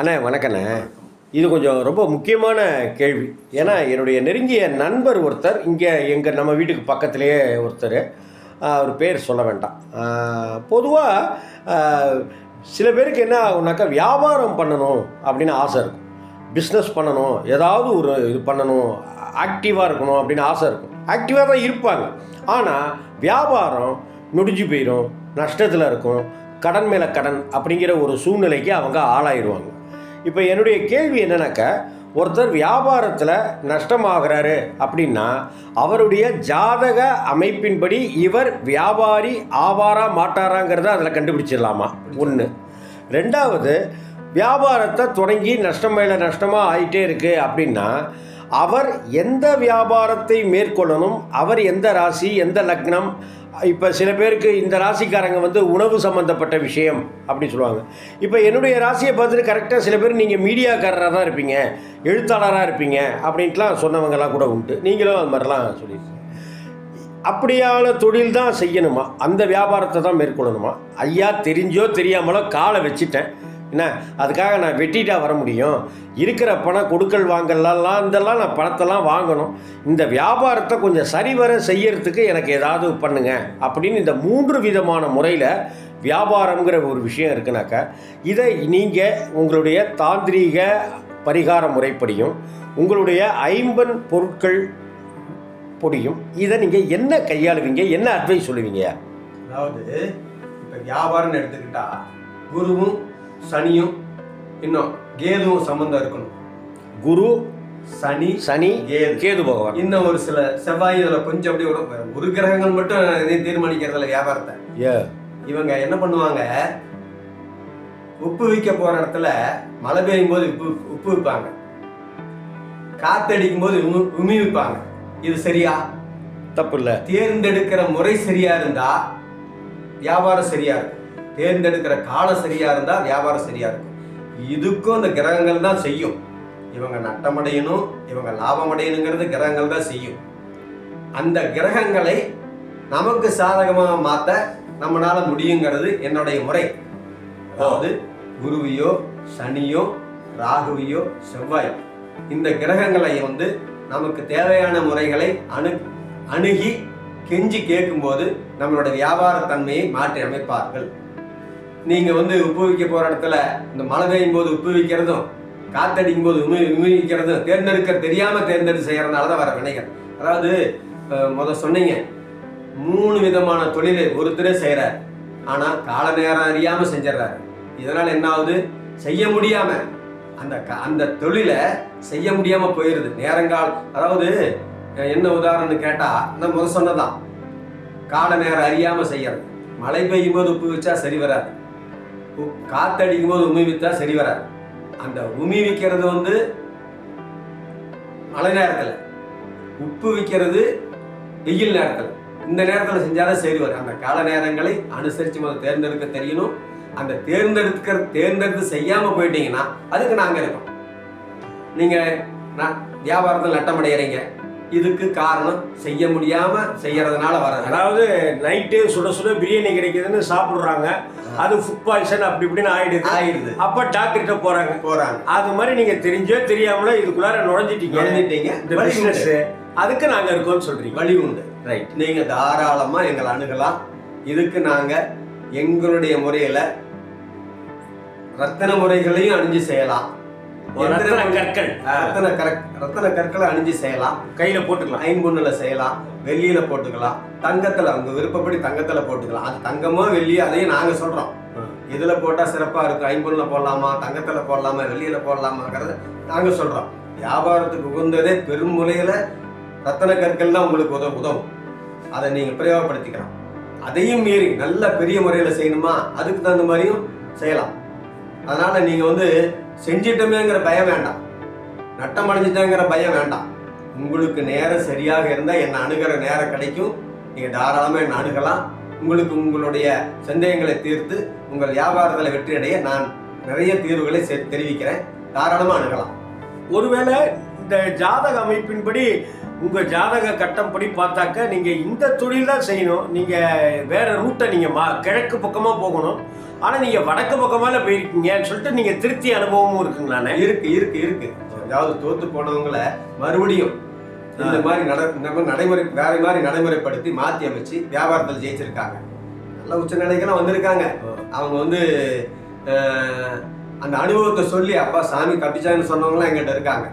அண்ணே வணக்கண்ணே. இது கொஞ்சம் ரொம்ப முக்கியமான கேள்வி. ஏன்னா என்னுடைய நெருங்கிய நண்பர் ஒருத்தர் இங்கே எங்கள் நம்ம வீட்டுக்கு பக்கத்துலேயே ஒருத்தர். அவர் பேர் சொல்ல வேண்டாம். பொதுவாக சில பேருக்கு என்ன ஆகுனாக்கா வியாபாரம் பண்ணணும் அப்படின்னு ஆசை இருக்கும். பிஸ்னஸ் பண்ணணும் ஏதாவது ஒரு இது பண்ணணும் ஆக்டிவாக இருக்கணும் அப்படின்னு ஆசை இருக்கும். ஆக்டிவாக தான் இருப்பாங்க. ஆனால் வியாபாரம் நொடிஞ்சு போயிடும் நஷ்டத்தில் இருக்கும் கடன் மேலே கடன் அப்படிங்கிற ஒரு சூழ்நிலைக்கு அவங்க ஆளாயிருவாங்க. இப்போ என்னுடைய கேள்வி என்னன்னாக்கா ஒருத்தர் வியாபாரத்தில் நஷ்டமாகிறாரு அப்படின்னா அவருடைய ஜாதக அமைப்பின்படி இவர் வியாபாரி ஆவாரா மாட்டாராங்கிறத அதில் கண்டுபிடிச்சிடலாமா? ஒன்று ரெண்டாவது வியாபாரத்தை தொடங்கி நஷ்டம் மேலே நஷ்டமாக ஆயிட்டே இருக்கு அப்படின்னா அவர் எந்த வியாபாரத்தை மேற்கொள்ளணும் அவர் எந்த ராசி எந்த லக்னம் இப்போ சில பேருக்கு இந்த ராசிக்காரங்க வந்து உணவு சம்மந்தப்பட்ட விஷயம் அப்படின்னு சொல்லுவாங்க. இப்போ என்னுடைய ராசியை பார்த்துட்டு கரெக்டாக சில பேர் நீங்கள் மீடியாக்காரராக தான் இருப்பீங்க எழுத்தாளராக இருப்பீங்க அப்படின்ட்டுலாம் சொன்னவங்கலாம் கூட உண்டு. நீங்களும் அது மாதிரிலாம் சொல்லியிருக்கீங்க. அப்படியான தொழில் தான் செய்யணுமா? அந்த வியாபாரத்தை தான் மேற்கொள்ளணுமா? ஐயா தெரிஞ்சோ தெரியாமலோ காலை வச்சுட்டேன். என்ன? அதுக்காக நான் வெட்டிட்டா வர முடியும். இருக்கிற பணம் கொடுக்கல் வாங்கலாம் இதெல்லாம் நான் பணத்தெல்லாம் வாங்கணும். இந்த வியாபாரத்தை கொஞ்சம் சரிவர செய்யறதுக்கு எனக்கு ஏதாவது பண்ணுங்க அப்படின்னு இந்த மூன்று விதமான முறையில் வியாபாரம்ங்கிற ஒரு விஷயம் இருக்குனாக்கா இதை நீங்கள் உங்களுடைய தாந்திரீக பரிகார முறைப்படியும் உங்களுடைய ஐம்பன் பொருட்கள் பொடியும் இதை நீங்கள் என்ன கையாளுவீங்க? என்ன அட்வைஸ் சொல்லுவீங்க? அதாவது இப்போ வியாபாரம்னு எடுத்துக்கிட்டா குருவும் சனியும் இன்னும் கேதுவும் சம்மந்தம் இருக்கணும். குரு சனி சனி கேது. கேது பகவான். இன்னும் ஒரு சில செவ்வாய் இதில் கொஞ்சம் அப்படியே வேற ஒரு கிரகங்கள் மட்டும் இதையும் தீர்மானிக்கிறதுல வியாபாரத்தை. ஏ. இவங்க என்ன பண்ணுவாங்க? உப்பு விற்க போற இடத்துல மழை பெய்யும் போது உப்பு உப்பு விற்பாங்க. காத்தடிக்கும் போது உமி உமி விற்பாங்க. இது சரியா? தப்பு இல்லை. தேர்ந்தெடுக்கிற முறை சரியா இருந்தா வியாபாரம் சரியா இருக்கும். தேர்ந்தெடுக்கிற காலம் சரியாக இருந்தால் வியாபாரம் சரியாக இருக்கும். இதுக்கும் இந்த கிரகங்கள் தான் செய்யும். இவங்க நட்டமடையணும் இவங்க லாபம் அடையணுங்கிறது கிரகங்கள் தான் செய்யும். அந்த கிரகங்களை நமக்கு சாதகமாக மாற்ற நம்மளால் முடியுங்கிறது என்னுடைய முறை. அதாவது குருவியோ சனியோ ராகுவியோ செவ்வாயோ இந்த கிரகங்களை வந்து நமக்கு தேவையான முறைகளை அணு அணுகி கெஞ்சி கேட்கும்போது நம்மளோட வியாபார தன்மையை மாற்றி அமைப்பார்கள். நீங்கள் வந்து உப்பு வைக்க இடத்துல இந்த மழை பெய்யும் போது உப்பு வைக்கிறதும் காத்தடிக்கும் போது உமி உமி தேர்ந்தெடுக்க தெரியாமல் தேர்ந்தெடுத்து செய்கிறதுனால தான் வர வினைகள். அதாவது முத சொன்னீங்க மூணு விதமான தொழிலை ஒருத்தரே செய்கிறார் ஆனால் கால நேரம் அறியாமல் செஞ்சிடறாரு இதனால் என்ன ஆகுது? செய்ய முடியாமல் அந்த க- அந்த தொழிலை செய்ய முடியாமல் போயிடுது நேரங்கால் அதாவது என்ன உதாரணம்னு கேட்டால் நான் முத சொன்னதான் கால நேரம் அறியாமல் செய்யறது. மழை பெய்யும் போது உப்பு வச்சா சரி வராது. காத்தடிக்கும் போது உமி வித்தா சரி வராது. அந்த உமி விற்கிறது வந்து மழை நேரத்தில் உப்பு விற்கிறது வெயில் நேரத்தில். இந்த நேரத்தில் செஞ்சாதான் சரி வரும். அந்த கால நேரங்களை அனுசரித்து முதல் தேர்ந்தெடுக்க தெரியணும். அந்த தேர்ந்தெடுக்கிற தேர்ந்தெடுத்து செய்யாமல் போயிட்டீங்கன்னா அதுக்கு நாங்கள் இருக்கோம். நீங்கள் நான் வியாபாரத்தில் நட்டம் அடையிறீங்க. இதுக்கு காரணம் செய்ய முடியாம செய்யறதுனால வர்றது. அதாவது நைட்டு சுட சுட பிரியாணி கிடைக்குதுன்னு சாப்பிடுறாங்க. அது ஃபுட் பாய்சன் அப்படி இப்படின்னு ஆயிடுது. ஆயிடுது. அப்ப டாக்டர்கிட்ட போறாங்க. போறாங்க. அது மாதிரி நீங்க தெரிஞ்சோ தெரியாமலோ இதுக்குள்ளார நுழைஞ்சிட்டீங்க. நுழைஞ்சிட்டீங்க. இந்த. பிசினஸ் அதுக்கு நாங்க இருக்கோம்னு சொல்றீங்க. வழி உண்டு. ரைட் நீங்க தாராளமா எங்களை அணுகலாம். இதுக்கு நாங்க எங்களுடைய முறையில ரத்தன முறைகளையும் அணிஞ்சு செய்யலாம். ரத்தன கற்கள். ரத்தன கறக் ரத்தன கற்களை அணிஞ்சு செய்யலாம். கையில போட்டுக்கலாம். ஐம்பொண்ணுல செய்யலாம். வெள்ளியில போட்டுக்கலாம். தங்கத்துல உங்க விருப்பப்படி தங்கத்துல போட்டுக்கலாம். அது தங்கமோ வெள்ளியோ அதையும் நாங்க சொல்றோம். இதுல போட்டா சிறப்பா இருக்கும்? ஐம்பொண்ணுல போடலாமா? தங்கத்துல போடலாமா? வெள்ளியில போடலாமாங்கிறத நாங்க சொல்றோம். வியாபாரத்துக்கு உகந்ததே பெரும் முறையில ரத்தன கற்கள் தான் உங்களுக்கு உதவும் உதவும். அதை நீங்க பிரயோகப்படுத்திக்கலாம். அதையும் மீறி நல்ல பெரிய முறையில செய்யணுமா? அதுக்கு தகுந்த மாதிரியும் செய்யலாம். அதனால நீங்க வந்து செஞ்சிட்டோமேங்கிற பயம் வேண்டாம். நட்டம் அடைஞ்சிட்டேங்கிற பயம் வேண்டாம். உங்களுக்கு நேரம் சரியாக இருந்தால் என்னை அணுகிற நேரம் கிடைக்கும். நீங்கள் தாராளமாக என்னை அணுகலாம். உங்களுக்கு உங்களுடைய சந்தேகங்களை தீர்த்து உங்கள் வியாபாரத்தில் வெற்றி அடைய நான் நிறைய தீர்வுகளை செ- தெரிவிக்கிறேன். தாராளமாக அணுகலாம். ஒருவேளை இந்த ஜாதக அமைப்பின்படி உங்கள் ஜாதக கட்டம் படி பார்த்தாக்க நீங்கள் இந்த தொழில் தான் செய்யணும். நீங்கள் வேற ரூட்டை நீங்கள் மா கிழக்கு பக்கமாக போகணும். ஆனால் நீங்கள் வடக்கு பக்கமால போயிருக்கீங்கன்னு சொல்லிட்டு நீங்கள் திருப்தி அனுபவமும் இருக்குங்களாண்ணே இருக்கு இருக்கு இருக்கு. அதாவது தோத்து போனவங்கள மறுபடியும் இந்த மாதிரி நட இந்த மாதிரி நடைமுறை வேற மாதிரி நடைமுறைப்படுத்தி மாத்தி அமைச்சு வியாபாரத்தில் ஜெயிச்சிருக்காங்க. நல்ல உச்ச நிலைக்கெல்லாம் வந்திருக்காங்க அவங்க வந்து அந்த அனுபவத்தை சொல்லி அப்பா சாமி கப்பிச்சான்னு சொன்னவங்களாம் எங்கிட்ட இருக்காங்க.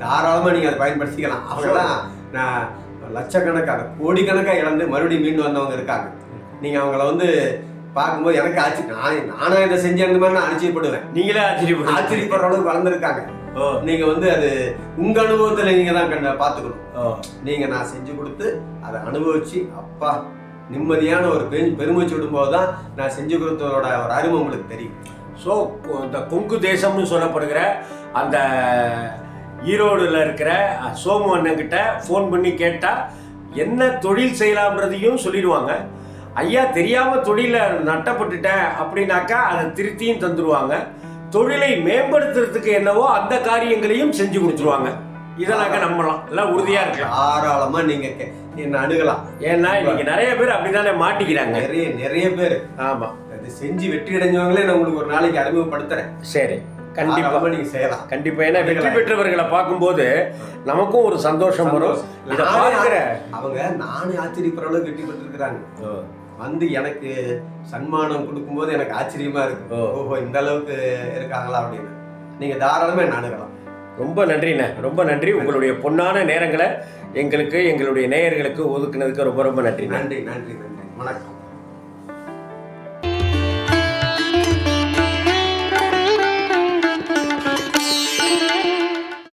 தாராளமா நீங்க அதை பயன்படுத்திக்கலாம். அவங்களாம் நான் லட்சக்கணக்கான கோடிக்கணக்காக இழந்து மறுபடியும் மீண்டு வந்தவங்க இருக்காங்க. நீங்க அவங்கள வந்து பார்க்கும்போது எனக்கு ஆச்சு நான் நானா இதை செஞ்சேன் இந்த மாதிரி நான் ஆச்சரியப்படுவேன் நீங்களே ஆச்சரியப்படுங்க ஆச்சரியப்படுற அளவுக்கு வளர்ந்துருக்காங்க. ஓ. நீங்க வந்து அது உங்க அனுபவத்துல நீங்க தான் கண்ட பாத்துக்கணும் ஓ. நீங்க நான் செஞ்சு கொடுத்து அதை அனுபவிச்சு அப்பா நிம்மதியான ஒரு பெரு பெருமூச்சு விடும்போது தான் நான் செஞ்சு கொடுத்ததோட ஒரு அருமை உங்களுக்கு தெரியும். ஸோ இந்த கொங்கு தேசம்னு சொல்லப்படுகிற அந்த ஈரோடுல இருக்கிற சோமு அண்ணன்கிட்ட ஃபோன் பண்ணி கேட்டால் என்ன தொழில் செய்யலாம்ன்றதையும் சொல்லிடுவாங்க. ஐயா தெரியாம தொழில நட்டப்பட்டுட்டேன் அப்படின்னாக்கா அதை திருத்தியும் தந்துடுவாங்க தொழிலை மேம்படுத்துறதுக்கு என்னவோ அந்த காரியங்களையும் செஞ்சு கொடுத்துருவாங்க. இதெல்லாக்க நம்பலாம். எல்லாம் உறுதியா இருக்கலாம். தாராளமா நீங்க கே- என்ன அணுகலாம். ஏன்னா இன்னைக்கு நிறைய பேர் அப்படிதானே மாட்டிக்கிறாங்க. நிறைய நிறைய பேர். ஆமா. அது செஞ்சு வெற்றி அடைஞ்சவங்களே நான் உங்களுக்கு ஒரு நாளைக்கு அறிமுகப்படுத்துறேன். சரி. கண்டிப்பா. தாராளமா நீங்க செய்யலாம். கண்டிப்பா. ஏன்னா வெற்றி பெற்றவர்களை பார்க்கும்போது நமக்கும் ஒரு சந்தோஷம் வரும். இதை பார்க்கிற அவங்க நானே ஆச்சரியப்படுற அளவுக்கு வெற்றி பெற்றிருக்கிறாங்க. வந்து எனக்கு சன்மானம் கொடுக்கும்போது எனக்கு ஆச்சரியமா இருக்கு. ஓஹோ இந்த அளவுக்கு இருக்காங்களா அப்படின்னு. நீங்க தாராளமா என்ன அணுகலாம். ரொம்ப நன்றிண்ணே. ரொம்ப நன்றி. உங்களுடைய பொன்னான நேரங்களை எங்களுக்கு எங்களுடைய நேயர்களுக்கு ஒதுக்குனதுக்கு ரொம்ப ரொம்ப நன்றிண்ணே. நன்றி நன்றி நன்றி. வணக்கம்.